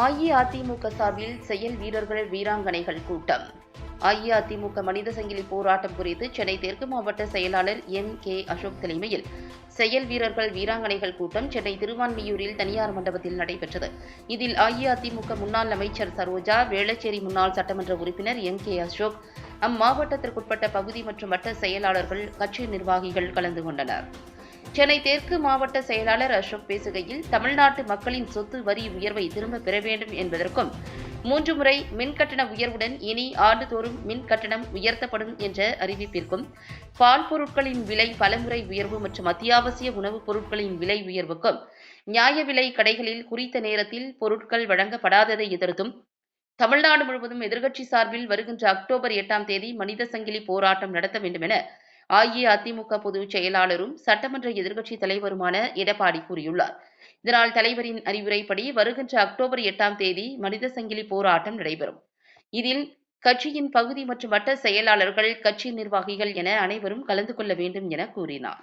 அஇஅதிமுக சார்பில் செயல் வீரர்கள் வீராங்கனைகள் கூட்டம். அஇஅதிமுக மனித சங்கிலி போராட்டம் குறித்து சென்னை தெற்கு மாவட்ட செயலாளர் எம் கே அசோக் தலைமையில் செயல் வீரர்கள் வீராங்கனைகள் கூட்டம் சென்னை திருவான்மியூரில் தனியார் மண்டபத்தில் நடைபெற்றது. இதில் அஇஅதிமுக முன்னாள் அமைச்சர் சரோஜா வேளச்சேரி முன்னாள் சட்டமன்ற உறுப்பினர் எம் கே அசோக் அம்மாவட்டத்திற்குட்பட்ட பகுதி மற்றும் வட்ட செயலாளர்கள் கட்சி நிர்வாகிகள் கலந்து கொண்டனர். சென்னை தெற்கு மாவட்ட செயலாளர் அசோக் பேசுகையில் தமிழ்நாட்டு மக்களின் சொத்து வரி உயர்வை திரும்ப பெற வேண்டும் என்பதற்கும் மூன்று முறை மின் கட்டண உயர்வுடன் இனி ஆண்டுதோறும் மின் கட்டணம் உயர்த்தப்படும் என்ற அறிவிப்பிற்கும் பால் பொருட்களின் விலை பலமுறை உயர்வு மற்றும் அத்தியாவசிய உணவுப் பொருட்களின் விலை உயர்வுக்கும் நியாய விலை கடைகளில் குறித்த நேரத்தில் பொருட்கள் வழங்கப்படாததை எதிர்த்தும் தமிழ்நாடு முழுவதும் எதிர்க்கட்சி சார்பில் வருகின்ற அக்டோபர் எட்டாம் தேதி மனித சங்கிலி போராட்டம் நடத்த வேண்டும் என அஇஅதிமுக பொதுச் செயலாளரும் சட்டமன்ற எதிர்க்கட்சித் தலைவருமான எடப்பாடி கூறியுள்ளார். இதனால் தலைவரின் அறிவுரைப்படி வருகின்ற அக்டோபர் எட்டாம் தேதி மனித சங்கிலி போராட்டம் நடைபெறும். இதில் கட்சியின் பகுதி மற்றும் வட்ட செயலாளர்கள் கட்சி நிர்வாகிகள் என அனைவரும் கலந்து கொள்ள வேண்டும் என கூறினார்.